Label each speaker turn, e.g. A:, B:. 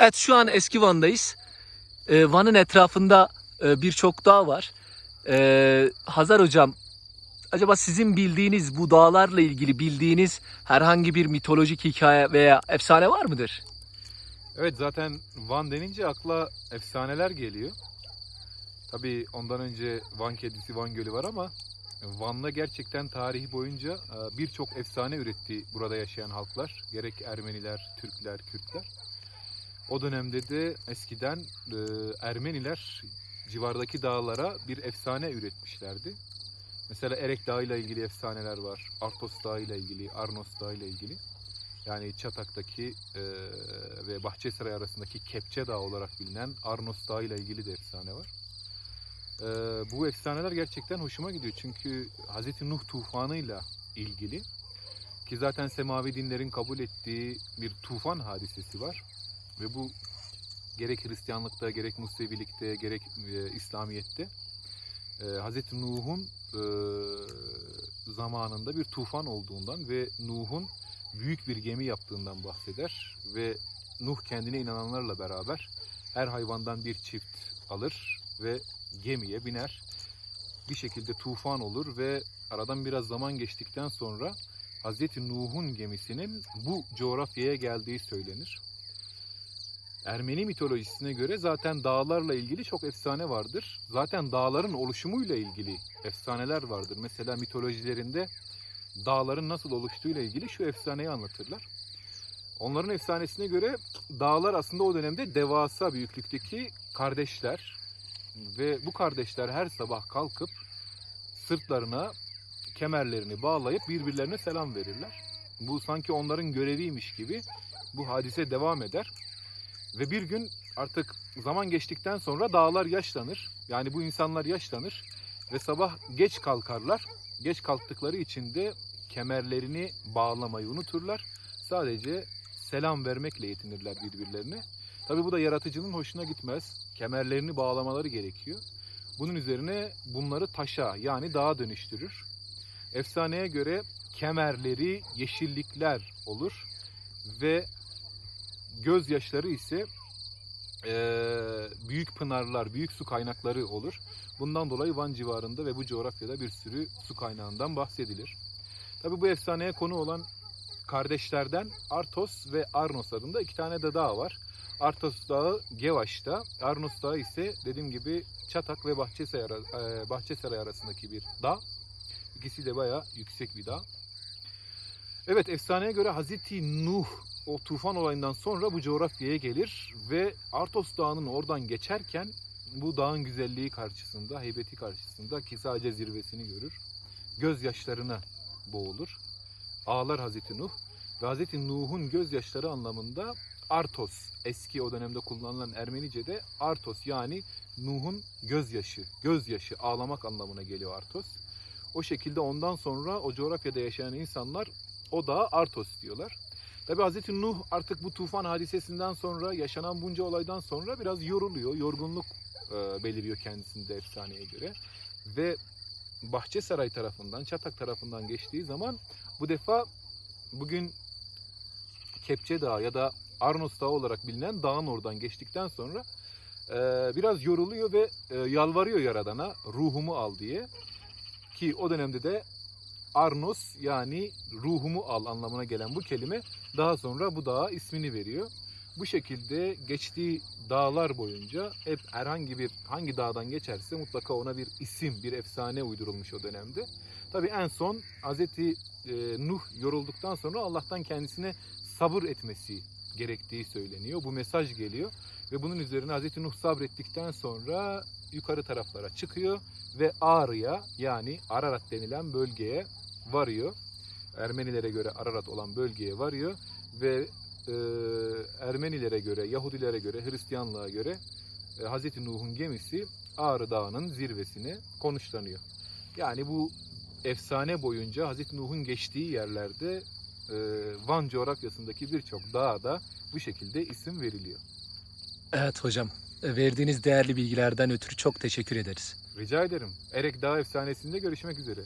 A: Evet şu an eski Van'dayız. Ee, Van'ın etrafında e, birçok dağ var. Ee, Hazar hocam acaba sizin bildiğiniz bu dağlarla ilgili bildiğiniz herhangi bir mitolojik hikaye veya efsane var mıdır?
B: Evet zaten Van denince akla efsaneler geliyor. Tabii ondan önce Van Kedisi, Van Gölü var ama Van'da gerçekten tarihi boyunca e, birçok efsane üretti burada yaşayan halklar. Gerek Ermeniler, Türkler, Kürtler. O dönemde de eskiden e, Ermeniler civardaki dağlara bir efsane üretmişlerdi. Mesela Erek Dağı ile ilgili efsaneler var. Artos Dağı ile ilgili, Arnos Dağı ile ilgili. Yani Çatak'taki e, ve Bahçesaray arasındaki Kepçe Dağı olarak bilinen Arnos Dağı ile ilgili de efsane var. E, bu efsaneler gerçekten hoşuma gidiyor çünkü Hazreti Nuh tufanıyla ilgili ki zaten semavi dinlerin kabul ettiği bir tufan hadisesi var ve bu gerek Hristiyanlıkta gerek Musevilikte gerek e, İslamiyet'te e, Hazreti Nuh'un e, zamanında bir tufan olduğundan ve Nuh'un büyük bir gemi yaptığından bahseder ve Nuh kendine inananlarla beraber her hayvandan bir çift alır ve gemiye biner. Bir şekilde tufan olur ve aradan biraz zaman geçtikten sonra Hazreti Nuh'un gemisinin bu coğrafyaya geldiği söylenir. Ermeni mitolojisine göre zaten dağlarla ilgili çok efsane vardır. Zaten dağların oluşumuyla ilgili efsaneler vardır. Mesela mitolojilerinde dağların nasıl oluştuğuyla ilgili şu efsaneyi anlatırlar. Onların efsanesine göre dağlar aslında o dönemde devasa büyüklükteki kardeşler ve bu kardeşler her sabah kalkıp sırtlarına kemerlerini bağlayıp birbirlerine selam verirler. Bu sanki onların göreviymiş gibi bu hadise devam eder. Ve bir gün artık zaman geçtikten sonra dağlar yaşlanır. Yani bu insanlar yaşlanır ve sabah geç kalkarlar. Geç kalktıkları için de kemerlerini bağlamayı unuturlar. Sadece selam vermekle yetinirler birbirlerine. Tabi bu da yaratıcının hoşuna gitmez. Kemerlerini bağlamaları gerekiyor. Bunun üzerine bunları taşa yani dağa dönüştürür. Efsaneye göre kemerleri yeşillikler olur ve gözyaşları ise eee, büyük pınarlar, büyük su kaynakları olur. Bundan dolayı Van civarında ve bu coğrafyada bir sürü su kaynağından bahsedilir. Tabi bu efsaneye konu olan kardeşlerden Artos ve Arnos adında iki tane de dağ var. Artos Dağı Gevaş'ta, Arnos Dağı ise dediğim gibi Çatak ve Bahçesaray, ara- e, Bahçesaray arasındaki bir dağ. İkisi de bayağı yüksek bir dağ. Evet efsaneye göre Hazreti Nuh o tufan olayından sonra bu coğrafyaya gelir ve Artos Dağı'nın oradan geçerken bu dağın güzelliği karşısında, heybeti karşısında ki sadece zirvesini görür. Gözyaşlarına boğulur. Ağlar Hazreti Nuh ve Hazreti Nuh'un gözyaşları anlamında Artos, eski o dönemde kullanılan Ermenice'de Artos yani Nuh'un gözyaşı, gözyaşı ağlamak anlamına geliyor Artos. O şekilde ondan sonra o coğrafyada yaşayan insanlar o dağa Artos diyorlar. Tabi Hazreti Nuh artık bu tufan hadisesinden sonra yaşanan bunca olaydan sonra biraz yoruluyor. Yorgunluk e, beliriyor kendisinde efsaneye göre. Ve Bahçesaray tarafından, Çatak tarafından geçtiği zaman bu defa bugün Kepçe Dağı ya da Arnos Dağı olarak bilinen dağın oradan geçtikten sonra e, biraz yoruluyor ve e, yalvarıyor Yaradan'a ruhumu al diye. Ki o dönemde de Arnos yani ruhumu al anlamına gelen bu kelime daha sonra bu dağa ismini veriyor. Bu şekilde geçtiği dağlar boyunca hep herhangi bir hangi dağdan geçerse mutlaka ona bir isim, bir efsane uydurulmuş o dönemde. Tabii en son Hazreti e, Nuh yorulduktan sonra Allah'tan kendisine sabır etmesi gerektiği söyleniyor. Bu mesaj geliyor ve bunun üzerine Hazreti Nuh sabrettikten sonra yukarı taraflara çıkıyor ve Ağrı'ya yani Ararat denilen bölgeye varıyor. Ermenilere göre Ararat olan bölgeye varıyor ve e, Ermenilere göre, Yahudilere göre, Hristiyanlığa göre e, Hz. Nuh'un gemisi Ağrı Dağı'nın zirvesine konuşlanıyor. Yani bu efsane boyunca Hz. Nuh'un geçtiği yerlerde e, Van coğrafyasındaki birçok dağa da bu şekilde isim veriliyor.
A: Evet hocam. e, Verdiğiniz değerli bilgilerden ötürü çok teşekkür ederiz.
B: Rica ederim. Erek Dağı efsanesinde görüşmek üzere.